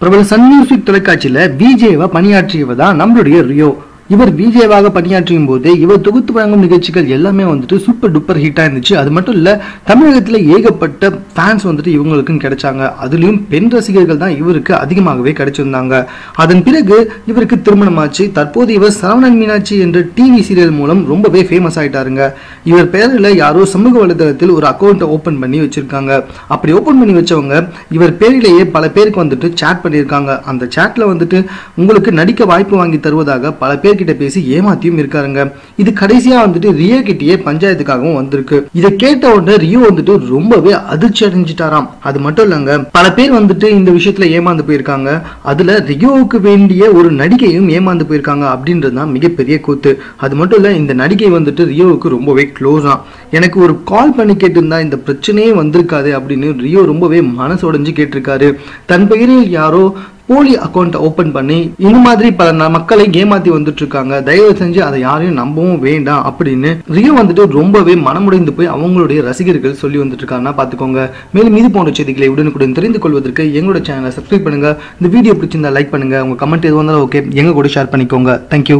பிரபல Sun music தொலைக்காட்சியில விஜேவா பணியாற்றியவர் தான் நம்மளுடைய ரியோ. இவர் விஜேவாக பணியாற்றியும் போது இவர் தொகுத்து வழங்கும் நிகழ்ச்சிகள் எல்லாமே வந்துட்டு சூப்பர் டூப்பர் ஹிட்டாக இருந்துச்சு. அது மட்டும் இல்லை தமிழகத்தில் ஏகப்பட்ட ஃபேன்ஸ் வந்துட்டு இவங்களுக்கும் கிடைச்சாங்க. அதுலேயும் பெண் ரசிகர்கள் தான் இவருக்கு அதிகமாகவே கிடைச்சிருந்தாங்க. அதன் பிறகு இவருக்கு திருமணமாச்சு. தற்போது இவர் சரவணன் மீனாட்சி என்ற டிவி சீரியல் மூலம் ரொம்பவே ஃபேமஸ் ஆயிட்டாருங்க. இவர் பேரில் யாரோ சமூக வலைதளத்தில் ஒரு அக்கௌண்ட்டை ஓப்பன் பண்ணி வச்சிருக்காங்க. அப்படி ஓப்பன் பண்ணி வச்சவங்க இவர் பேரிலேயே பல பேருக்கு வந்துட்டு சேட் பண்ணியிருக்காங்க. அந்த சேட்டில் வந்துட்டு உங்களுக்கு நடிக்க வாய்ப்பு வாங்கி தருவதாக பல பேர் கிட்ட பேசி ஏமாத்தியும் இருக்காருங்க. இது கடைசியா வந்துட்டு ரியோ கிட்டயே பஞ்சாயத்துக்காகவும் வந்திருக்கு. இதை கேட்ட உடனே ரியோ வந்துட்டு ரொம்பவே அதிர்ச்சி அடைஞ்சிட்டாராம். அது மட்டும் இல்லங்க பல பேர் வந்துட்டு இந்த விஷயத்துல ஏமாந்து போயிருக்காங்க. அதுல ரியோவுக்கு வேண்டிய ஒரு நடிகையும் ஏமாந்து போயிருக்காங்க அப்படின்றது தான் மிகப்பெரிய கூத்து. அது மட்டும் இல்ல இந்த நடிகை வந்துட்டு ரியோவுக்கு ரொம்பவே க்ளோஸ் எனக்கு ஒரு கால் பண்ணி கேட்டிருந்தா இந்த பிரச்சனையே வந்திருக்காது அப்படின்னு ரியோ ரொம்பவே மனசு உடைஞ்சு கேட்டிருக்காரு. தன் பெயரில் யாரோ போலி அக்கௌண்ட்டை ஓப்பன் பண்ணி இந்த மாதிரி பல மக்களை ஏமாத்தி வந்துட்டு இருக்காங்க தயவு செஞ்சு அதை யாரையும் நம்பவும் வேண்டாம் அப்படின்னு ரியோ வந்துட்டு ரொம்பவே மனமுடைந்து போய் அவங்களுடைய ரசிகர்கள் சொல்லி வந்துட்டு இருக்காங்கன்னா பாத்துக்கோங்க மேலும் இது போன்ற செய்திகளை உடனுக்குடன் தெரிந்து கொள்வதற்கு எங்களோட சேனலை சப்ஸ்கிரைப் பண்ணுங்க. இந்த வீடியோ பிடிச்சிருந்தா லைக் பண்ணுங்க. உங்க கமெண்ட் எதுவும் இருந்தாலும் ஓகே எங்க கூட ஷேர் பண்ணிக்கோங்க. தேங்க்யூ